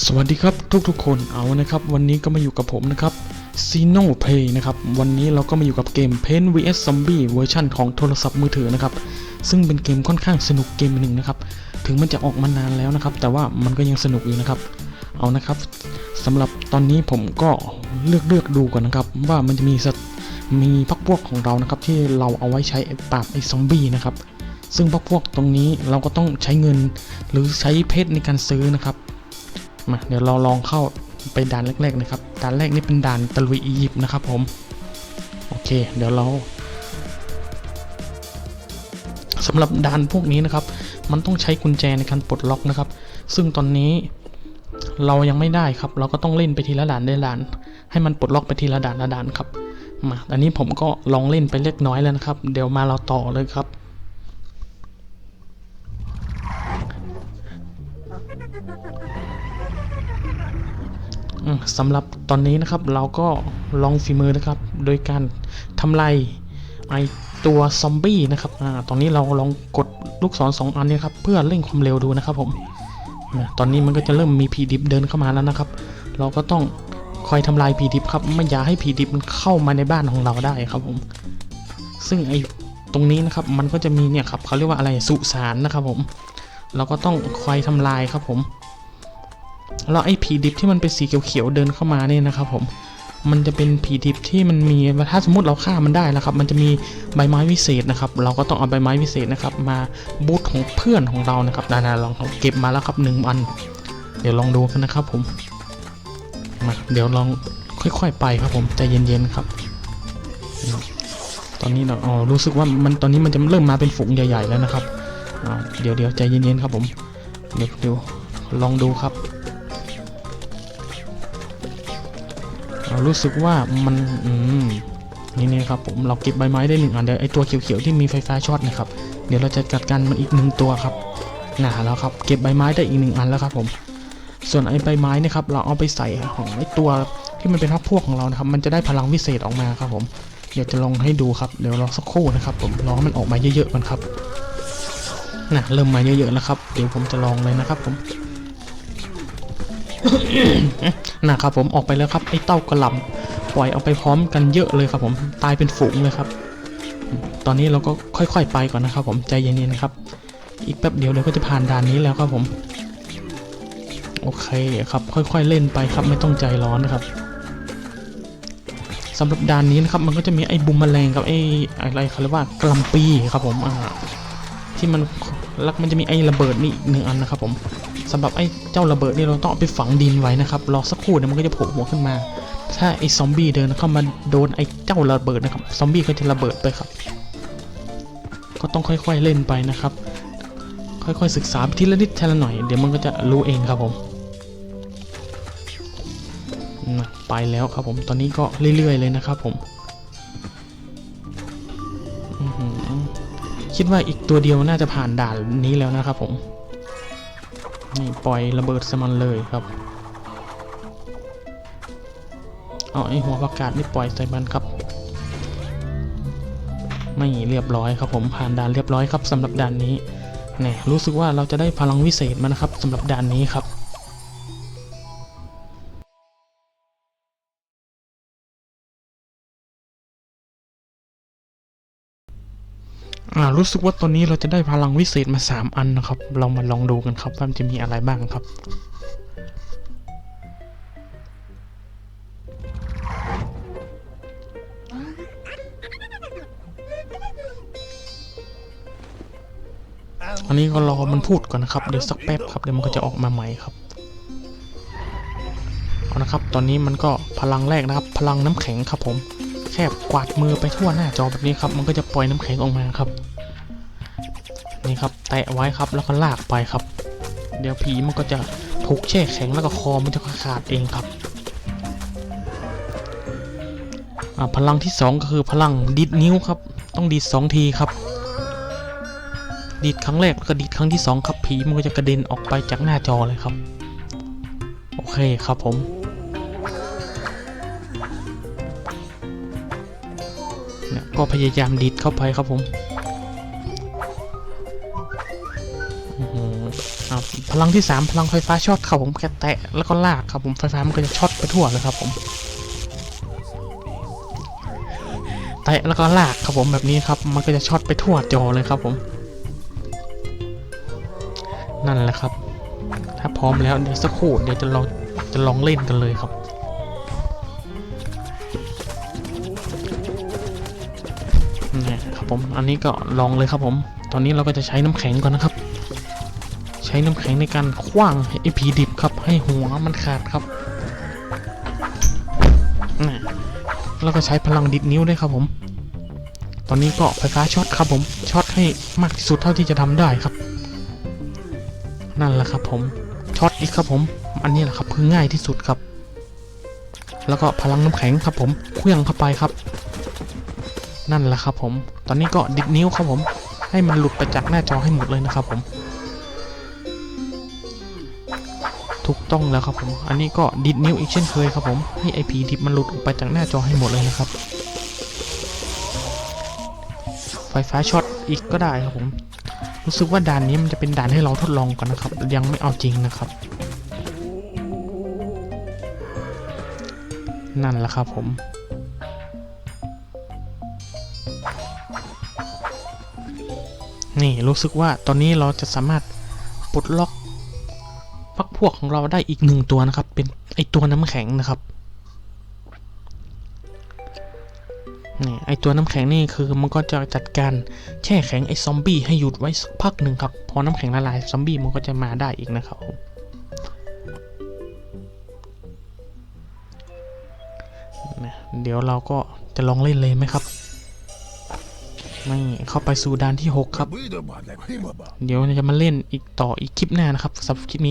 สวัสดีครับทุกๆคนเอานะครับวันนี้ก็มาอยู่กับผมนะครับ c n o Play นะครับวันนี้เราก็มาอยู่กับเกม Paint vs Zombie เวอร์ชันของโทรศัพท์มือถือนะครับซึ่งเป็นเกมค่อนข้างสนุกเกมหนึ่งนะครับถึงมันจะออกมานานแล้วนะครับแต่ว่ามันก็ยังสนุกอยู่นะครับเอานะครับสำหรับตอนนี้ผมก็เลือกเลือกดูก่อนนะครับว่ามันจะมีมีพักพวกของเรานะครับที่เราเอาไว้ใช้ปราบไอ้ซอมบี้นะครับซึ่งพักพวกตรงนี้เราก็ต้องใช้เงินหรือใช้เพชรในการซื้อนะครับ มาเดี๋ยวเราลองเข้าไปด่านแรกๆนะครับด่านแรกนี่เป็นด่านตะลุยอียิปต์นะครับผมโอเค เดี๋ยวเราสำหรับด่านพวกนี้นะครับ มันต้องใช้กุญแจในการปลดล็อกนะครับ ซึ่งตอนนี้เรายังไม่ได้ครับ เราก็ต้องเล่นไปทีละด่านได้ด่าน ให้มันปลดล็อกไปทีละด่านละด่านครับมาอันนี้ผมก็ลองเล่นไปเล็กน้อยแล้วนะครับ เดี๋ยวมาเราต่อเลยครับ สำหรับตอนนี้นะครับเราก็ลองฝีมือนะครับ โดยการทำลายไอตัวซอมบี้นะครับอ่าตอนนี้เราลองกดลูกศรสองอันนี้ครับเพื่อเร่งความเร็วดูนะครับผมนะตอนนี้มันก็จะเริ่มมีผีดิบเดินเข้ามาแล้วนะครับ เราก็ต้องคอยทำลายผีดิบครับ ไม่อย่าให้ผีดิบมันเข้ามาในบ้านของเราได้ครับผม ซึ่งไอตรงนี้นะครับมันก็จะมีเนี่ยครับเขาเรียกว่าอะไรสุสานนะครับผม เราก็ต้องคอยทำลายครับผม แล้วไอ้ผีดิบที่มันเป็นสีเขียวๆเดินเข้ามาเนี่ยนะครับผมมันจะเป็นผีดิบที่มันมีถ้าสมมติเราฆ่ามันได้แล้วครับ มันจะมีใบไม้วิเศษนะครับ เราก็ต้องเอาใบไม้วิเศษนะครับ มาบูทของเพื่อนของเรานะครับนานาลองเก็บมาแล้วครับหนึ่งอัน เดี๋ยวลองดูกันนะครับผมมาเดี๋ยวลองค่อยๆไปครับผมใจเย็นๆครับ ตอนนี้เราอ๋อรู้สึกว่ามันตอนนี้มันจะเริ่มมาเป็นฝูงใหญ่ๆแล้วนะครับเดี๋ยวเดี๋ยวใจเย็นๆครับผมเดี๋ยวเดี๋ยวลองดูครับ เรารู้สึกว่ามันอืมนี่นี่ครับผมเราเก็บใบไม้ได้หนึ่งอันเดี๋ยวไอตัวเขียวๆที่มีไฟฟ้าช็อตนะครับ เดี๋ยวเราจะจัดการมันอีกหนึ่งตัวครับน่าแล้วครับเก็บใบไม้ได้อีกหนึ่งอันแล้วครับผม ส่วนไอใบไม้นะครับ เราเอาไปใส่ของไอตัวที่มันเป็นพักพวกของเรานะครับ มันจะได้พลังวิเศษออกมาครับผมเดี๋ยวจะลองให้ดูครับเดี๋ยวรอสักครู่นะครับ ผมรอให้มันออกมาเยอะๆก่อนครับน่ะเริ่มมาเยอะๆแล้วครับ เดี๋ยวผมจะลองเลยนะครับผม นะครับผมออกไปแล้วครับไอ้เต้ากระลำปล่อยเอาไปพร้อมกันเยอะเลยครับผมตายเป็นฝูงเลยครับ ตอนนี้เราก็ค่อยๆไปก่อนนะครับ ผมใจเย็นๆครับ อีกแป๊บเดียวเดี๋ยวก็จะผ่านด่านนี้แล้วครับผมโอเคครับค่อยๆเล่นไปครับไม่ต้องใจร้อนนะครับสำหรับด่านนี้นะครับมันก็จะมีไอ้บุมแมลงกับไอ้อะไรเขาเรียกว่ากลัมปีครับผมอ่า ที่มันล้วมันจะมีไอ้ระเบิดนี่อีกหนึ่งอันนะครับผมสำหรับไอ้เจ้าระเบิดนี่เราต้องเอาไปฝังดินไว้นะครับรอสักครู่เดี๋ยวมันก็จะโผล่หัวขึ้นมา ถ้าไอ้ซอมบี้เดินเข้ามาโดนไอ้เจ้าระเบิดนะครับซอมบี้ก็จะระเบิดไปครับ ก็ต้องค่อยๆเล่นไปนะครับ ค่อยๆศึกษาทีละนิดทีละหน่อย เดี๋ยวมันก็จะรู้เองครับผมนะไปแล้วครับผมตอนนี้ก็เรื่อยๆเลยนะครับผม คิดว่าอีกตัวเดียวน่าจะผ่านด่านนี้แล้วนะครับผม นี่ปล่อยระเบิดสมันเลยครับ เอาไอหัวประกาศนี่ปล่อยใส่มันครับ ไม่เรียบร้อยครับผมผ่านด่านเรียบร้อยครับสำหรับด่านนี้เนี่ยรู้สึกว่าเราจะได้พลังวิเศษมานะครับสำหรับด่านนี้ครับ อ่ารู้สึกว่าตอนนี้เราจะได้พลังวิเศษมา 3 อันนะครับ เรามาลองดูกันครับว่ามันจะมีอะไรบ้างครับ อันนี้ก็รอมันพูดก่อนนะครับ เดี๋ยวสักแป๊บครับ เดี๋ยวมันก็จะออกมาใหม่ครับเอานะครับ ตอนนี้มันก็พลังแรกนะครับ พลังน้ำแข็งครับผมแค่กวาดมือไปทั่วหน้าจอแบบนี้ครับ มันก็จะปล่อยน้ำแข็งออกมาครับ นี่ครับแตะไว้ครับแล้วก็ลากไปครับ เดี๋ยวผีมันก็จะถูกแช่แข็งแล้วก็คอมันจะขาดเองครับพลังที่สองก็คือพลังดีดนิ้วครับ ต้องดีดสองทีครับดีดครั้งแรกแล้วก็ดีดครั้งที่สองครับผีมันก็จะกระเด็นออกไปจากหน้าจอเลยครับ โอเคครับผมเนี่ยก็พยายามดีดเข้าไปครับผม พลังที่สามพลังไฟฟ้าช็อตครับผมแค่แตะแล้วก็ลากครับผมไฟฟ้ามันก็จะช็อตไปทั่วเลยครับผมแตะแล้วก็ลากครับผมแบบนี้ครับ มันก็จะช็อตไปทั่วจอเลยครับผม นั่นแหละครับ ถ้าพร้อมแล้วเดี๋ยวสักครู่เดี๋ยวจะลองจะลองเล่นกันเลยครับนี่ครับผมอันนี้ก็ลองเลยครับผม ตอนนี้เราก็จะใช้น้ำแข็งก่อนนะครับ ช้น้ำแข็งในการคว้างไอ้ผีดิบครับ ให้หัวมันขาดครับแล้วก็ใช้พลังดิดนิ้วด้วยครับผม ตอนนี้ก็ไฟฟ้าช็อตครับผม ช็อตให้มากที่สุดเท่าที่จะทำได้ครับ นั่นแหละครับผม ช็อตอีกครับผม อันนี้แหละครับคือง่ายที่สุดครับ แล้วก็พลังน้ำแข็งครับผมเคลื่องเข้าไปครับ นั่นแหละครับผม ตอนนี้ก็ดิดนิ้วครับผม ให้มันหลุดไปจากหน้าจอให้หมดเลยนะครับผม ถูกต้องแล้วครับผม อันนี้ก็ดิดนิ้วอีกเช่นเคยครับผมให้ไอพีดิบมันหลุดออกไปจากหน้าจอให้หมดเลยนะครับ ไฟฟ้าช็อตอีกก็ได้ครับผม รู้สึกว่าด่านนี้มันจะเป็นด่านให้เราทดลองก่อนนะครับ ยังไม่เอาจริงนะครับ นั่นแหละครับผมนี่รู้สึกว่าตอนนี้เราจะสามารถปลดล็อก วกของเราได้อีกหนึ่งตัวนะครับ เป็นไอตัวน้ำแข็งนะครับนี่ไอตัวน้ำแข็งนี่คือมันก็จะจัดการแช่แข็งไอซอมบี้ให้หยุดไว้สักพักหนึ่งครับพอน้ำแข็งละลายซอมบี้มันก็จะมาได้อีกนะครับเดี๋ยวเราก็จะลองเล่นเลยไหมครับไม่เข้าไปสู่ด่านที่ 6 ครับ เดี๋ยวจะมาเล่นอีกต่ออีกคลิปหน้านะครับสำหรับคลิปนี้